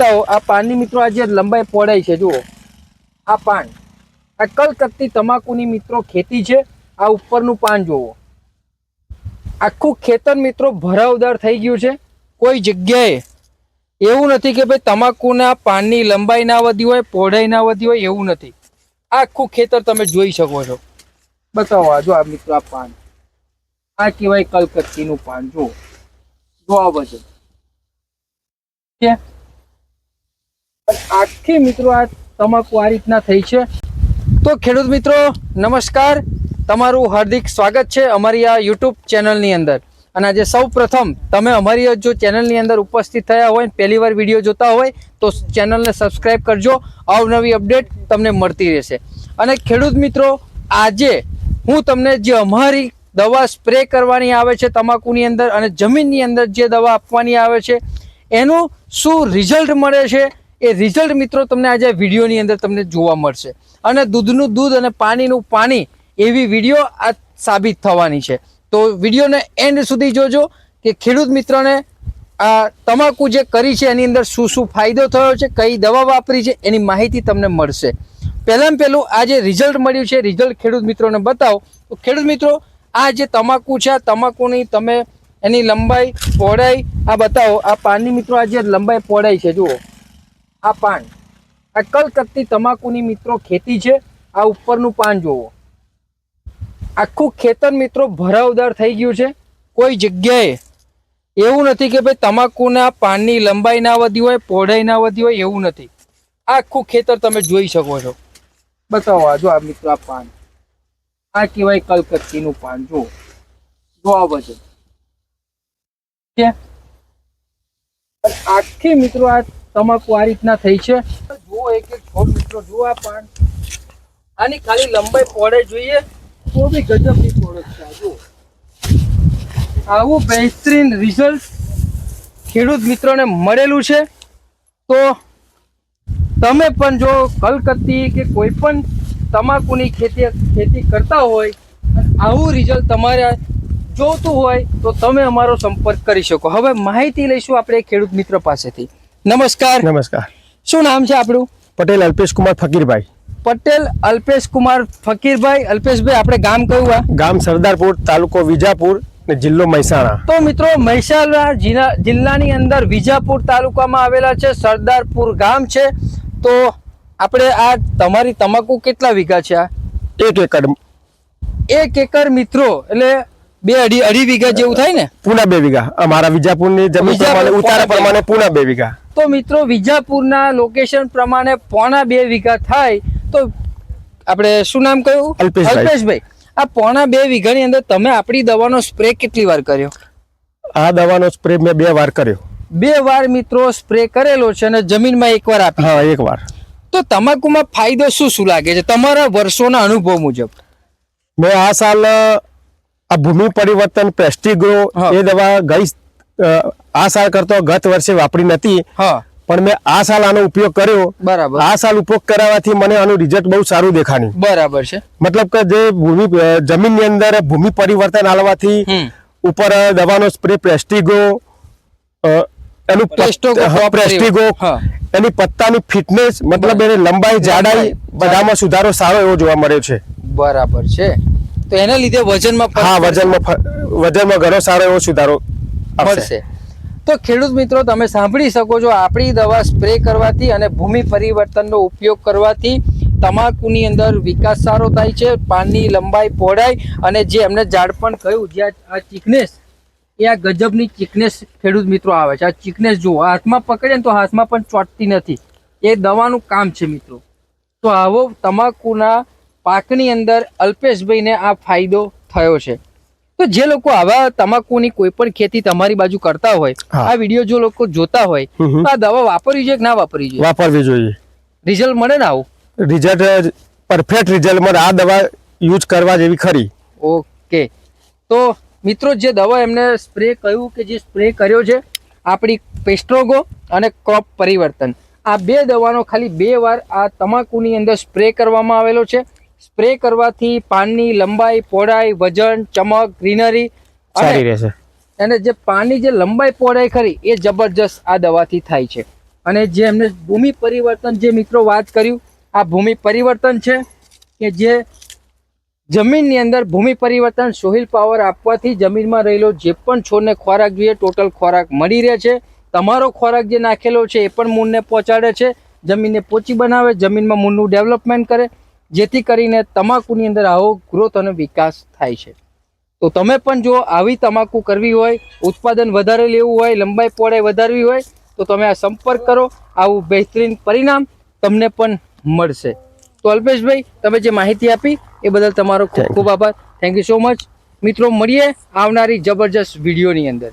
બતાવો, આ પાનની મિત્રો આજે લંબાઈ પહોળાઈ છે, જુઓ. આ પાન. આ કલકત્તી તમાકુની મિત્રો ખેતી છે, આ ઉપરનું પાન જુઓ. આખું ખેતર મિત્રો ભરાવદાર થઈ ગયું છે, કોઈ જગ્યાએ. એવું નથી કે ભાઈ તમાકુના પાનની લંબાઈ ના વધી હોય, પહોળાઈ ના વધી હોય, એવું નથી. આ આખું ખેતર તમે જોઈ શકો છો. બતાવો આ જો આ મિત્રો આ પાન. આ કહેવાય કલકત્તીનું પાન, જુઓ. જો આ છે અને આખી મિત્રો આ તમાકુ આ રીતના થઈ છે. તો ખેડૂત મિત્રો, નમસ્કાર. તમારું હાર્દિક સ્વાગત છે અમારી આ યુટ્યુબ ચેનલની અંદર. અને આજે સૌ પ્રથમ તમે અમારી જો ચેનલની અંદર ઉપસ્થિત થયા હોય પહેલી વાર વીડિયો જોતા હોય, તો ચેનલને સબસ્ક્રાઈબ કરજો. અવનવી અપડેટ તમને મળતી રહેશે. અને ખેડૂત મિત્રો, આજે હું તમને જે અમારી દવા સ્પ્રે કરવાની આવે છે તમાકુની અંદર અને જમીનની અંદર જે દવા આપવાની આવે છે, એનું શું રિઝલ્ટ મળે છે એ રિઝલ્ટ મિત્રો તમને આજે વિડીયોની અંદર તમને જોવા મળશે. અને દૂધનું દૂધ અને પાણીનું પાણી એવી વીડિયો આ સાબિત થવાની છે. તો વિડીયોને એન્ડ સુધી જોજો કે ખેડૂત મિત્રોને આ તમાકુ જે કરી છે એની અંદર શું શું ફાયદો થયો છે, કઈ દવા વાપરી છે, એની માહિતી તમને મળશે. પહેલાં પહેલું આ જે રિઝલ્ટ મળ્યું છે રિઝલ્ટ ખેડૂત મિત્રોને બતાવો. તો ખેડૂત મિત્રો, આ જે તમાકુ છે, આ તમાકુની તમે એની લંબાઈ, પહોળાઈ આ બતાવો. આ પાનની મિત્રો આ જે લંબાઈ, પહોળાઈ છે, જુઓ. આ પાન. આ કલકત્તી તમાકુની મિત્રો ખેતી છે, આ ઉપરનું પાન જુઓ. આખું ખેતર મિત્રો ભરાવદાર થઈ ગયું છે, કોઈ જગ્યાએ. એવું નથી કે ભાઈ તમાકુના પાનની લંબાઈ ના વધી હોય, પહોળાઈ ના વધી હોય, એવું નથી. આખું ખેતર તમે જોઈ શકો છો. બતાવો આ જો આ મિત્રો આ પાન. આ કહેવાય કલકત્તીનું પાન જો જો આ વજન આખી મિત્રો આ તમાકુ આ રીતના થઈ છે. જુઓ એક એક છોડ મિત્રો, જુઓ આ પાન. આની ખાલી લંબાઈ પોડે જોઈએ. તો બી ગજબની પ્રોડક્ટ છે જુઓ. આવું બહેતરીન રિઝલ્ટ ખેડૂત મિત્રોને મળેલું છે. તો તમે પણ જો કલકત્તી કે કોઈ પણ તમાકુની ખેતી ખેતી કરતા હોય આવું રિઝલ્ટ તમારે જોતું હોય તો તમે અમારો સંપર્ક કરી શકો. હવે માહિતી લઈશું આપણે ખેડૂત મિત્ર પાસેથી. નમસ્કાર. નમસ્કાર. શું નામ છે આપણું? પટેલ અલ્પેશ કુમાર ફકીરભાઈ. પટેલ અલ્પેશ કુમાર ફકીરભાઈ. અલ્પેશભાઈ આપણે ગામ કયું આ? ગામ સરદારપુર તાલુકો વિજાપુર ને જિલ્લો મહેસાણા. તો મિત્રો મહેસાણા જિલ્લા જિલ્લાની અંદર વિજાપુર તાલુકામાં આવેલા છે સરદારપુર ગામ છે. તો આપણે આ તમારી તમાકુ કેટલા વીઘા છે આ? એક એકર. એક એકર મિત્રો એટલે બે અઢી અઢી વીઘા જેવું થાય ને? પૂના બે વીઘા. અમારા વિજાપુરની જમીન પ્રમાણે ઉતારા પ્રમાણે પૂના બે વીઘા. તો મિત્રો વિજાપુરના લોકેશન પ્રમાણે પોણા બે વીઘા થાય. તો આપણે શું નામ કહ્યું? અલ્પેશભાઈ. આ પોણા બે વીઘાની અંદર તમે આપણી દવાનો સ્પ્રે કેટલી વાર કર્યો? આ દવાનો સ્પ્રે મેં બે વાર કર્યો. બે વાર મિત્રો સ્પ્રે કરેલો છે અને જમીનમાં એકવાર આપી. હા એક વાર. તો તમાકુમાં ફાયદો શું શું લાગે છે? તમારા વર્ષોના અનુભવ મુજબ. મેં આ સાલ આ ભૂમિ પરિવર્તન પેસ્ટિગ્રો હા. એ દવા ગઈ આ સાલ કરતો ગત વર્ષે વાપરી નથી. પણ મેં આ સાલ આનો ઉપયોગ કર્યો. બરાબર. આ સાલ ઉપયોગ કરાવવાથી મને આનું રિઝલ્ટ બહુ સારું દેખાણ્યું. બરાબર છે. મતલબ કે જે ભૂમિ જમીનની અંદર ભૂમિ પરિવર્તન આવવાથી ઉપર દવાનો સ્પ્રે પ્રેસ્ટિગો એનું પ્રેસ્ટિગો એની પત્તાની ફિટનેસ મતલબ એની લંબાઈ જાડાઈ. બધામાં સુધારો સારો એવો જોવા મળ્યો છે. બરાબર છે. તો એના લીધે વજનમાં હા વજનમાં વજનમાં ઘણો સારો એવો સુધારો મળશે. તો ખેડૂત મિત્રો તમે સાંભળી શકો છો આપણી દવા સ્પ્રે કરવાથી અને ભૂમિ પરિવર્તનનો ઉપયોગ કરવાથી તમાકુની અંદર વિકાસ સારો થાય છે પાનની લંબાઈ પહોળાઈ અને જે એમને ઝાડપણ કહ્યું જે આ ચીકનેસ એ આ ગજબની ચીકનેસ ખેડૂત મિત્રો આવે છે. આ ચીકનેસ જુઓ હાથમાં પકડે ને તો હાથમાં પણ ચોંટતી નથી. એ દવાનું કામ છે મિત્રો. તો આવો તમાકુના પાકની અંદર અલ્પેશભાઈને આ ફાયદો થયો છે. તો જે લોકો આવા તમાકુની કોઈ પણ ખેતી તમારી બાજુ કરતા હોય આ વીડિયો જો લોકો જોતા હોય. તો આ દવા વાપરવી જોઈએ કે ના વાપરવી જોઈએ? વાપરવી જોઈએ. રિઝલ્ટ મળે ને આવું? રિઝલ્ટ પરફેક્ટ રિઝલ્ટ મળે. આ દવા યુઝ કરવા જેવી ખરી. ઓકે. તો મિત્રો જે દવા એમને સ્પ્રે કહ્યું કે જે સ્પ્રે કર્યો છે આપણી પેસ્ટ્રોગો અને ક્રોપ પરિવર્તન. આ બે દવાનો ખાલી બે વાર આ તમાકુની અંદર સ્પ્રે કરવામાં આવેલો છે. સ્પ્રે કરવાથી પાનની લંબાઈ પહોળાઈ વજન ચમક ગ્રીનરી સારી રહેશે. અને જે પાનની જે લંબાઈ પહોળાઈ ખરી એ જબરજસ્ત આ દવાથી થાય છે. અને જે એમને ભૂમિ પરિવર્તન જે મિત્રો વાત કર્યું આ ભૂમિ પરિવર્તન છે કે જે જમીનની અંદર ભૂમિ પરિવર્તન સોહિલ પાવર આપવાથી જમીનમાં રહેલો જે પણ છોડને ખોરાક જોઈએ ટોટલ ખોરાક મળી રહે છે. તમારો ખોરાક જે નાખેલો છે એ પણ મૂળને પહોંચાડે છે. જમીનને પોચી બનાવે જમીનમાં મૂળનું ડેવલપમેન્ટ કરે. જેથી કરીને તમાકુની અંદર આવો ગ્રોથ અને વિકાસ થાય છે. તો તમે પણ જો આવી તમાકુ કરવી હોય ઉત્પાદન વધારે લેવું હોય લંબાઈ પહોળાઈ વધારવી હોય તો તમે આ સંપર્ક કરો. આવું બહેતરીન પરિણામ તમને પણ મળશે. તો અલ્પેશભાઈ તમે જે માહિતી આપી એ બદલ તમારો ખૂબ ખૂબ આભાર. થેન્ક યુ સો મચ મિત્રો મળીએ આવનારી જબરજસ્ત વિડીયોની અંદર.